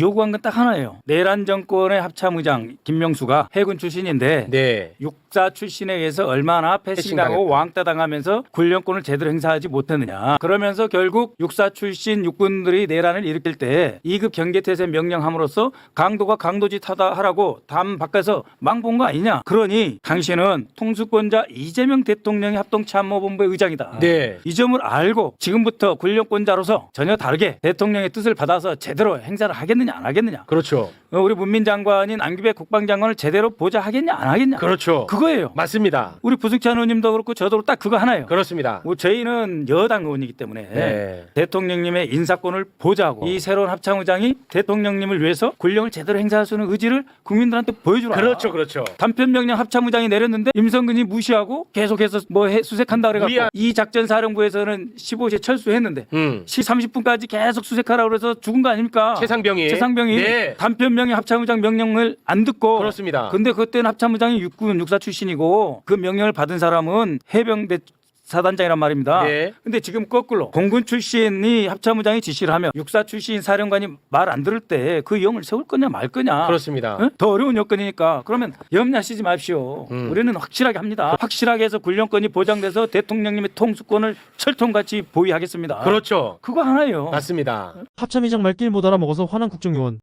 요구한 건 딱 하나예요. 내란 정권의 합참의장 김명수가 해군 출신인데 네. 육사 출신에 의해서 얼마나 패싱당하고 패싱당했다. 왕따 당하면서 군령권을 제대로 행사하지 못했느냐. 그러면서 결국 육사 출신 육군들이 내란을 일으킬 때 2급 경계태세 명령함으로써 강도가 강도짓 하다 하라고 담 밖에서 망본 거 아니냐. 그러니 당신은 통수권자 이재명 대통령의 합동참모본부의 의장이다. 네. 이 점을 알고 지금부터 군령권자로서 전혀 다르게 대통령의 뜻을 받아서 제대로 행사를 하겠느냐 안 하겠느냐. 그렇죠. 어, 우리 문민 장관인 안규백 국방장관을 제대로 보자 하겠냐 안 하겠냐. 그렇죠. 그거예요. 맞습니다. 우리 부승찬 의원님도 그렇고 저도 딱 그거 하나예요. 그렇습니다. 뭐 저희는 여당 의원이기 때문에 네. 대통령님의 인사권을 보자고 이 새로운 합참의장이 대통령님을 위해서 군령을 제대로 행사할 수 있는 의지를 국민들한테 보여주라. 그렇죠. 그렇죠. 단편 명령 합참의장이 내렸는데 임성근이 무시하고 계속해서 뭐 해- 수색한다 그래갖고 위안- 이 작전 사령부에서는 15시에 철수했는데 음. 시 30분까지 계속 수색하라 그래서 죽은 거 아닙니까? 최상병이 최상병이 네. 단편 명령 합참의장 명령을 안 듣고 그렇습니다. 근데 그때는 합참의장이 육군 육사 출신이고 그 명령을 받은 사람은 해병대 사단장이란 말입니다. 네. 근데 지금 거꾸로 공군 출신이 합참의장이 지시를 하면 육사 출신 사령관이 말 안 들을 때 그 영을 세울 거냐 말 거냐. 그렇습니다. 어? 더 어려운 여건이니까 그러면 염려하시지 마십시오. 음. 우리는 확실하게 합니다. 확실하게 해서 군령권이 보장돼서 대통령님의 통수권을 철통같이 보위하겠습니다. 그렇죠. 그거 하나예요. 맞습니다. 합참의장 말길 못 알아먹어서 화난 국정요원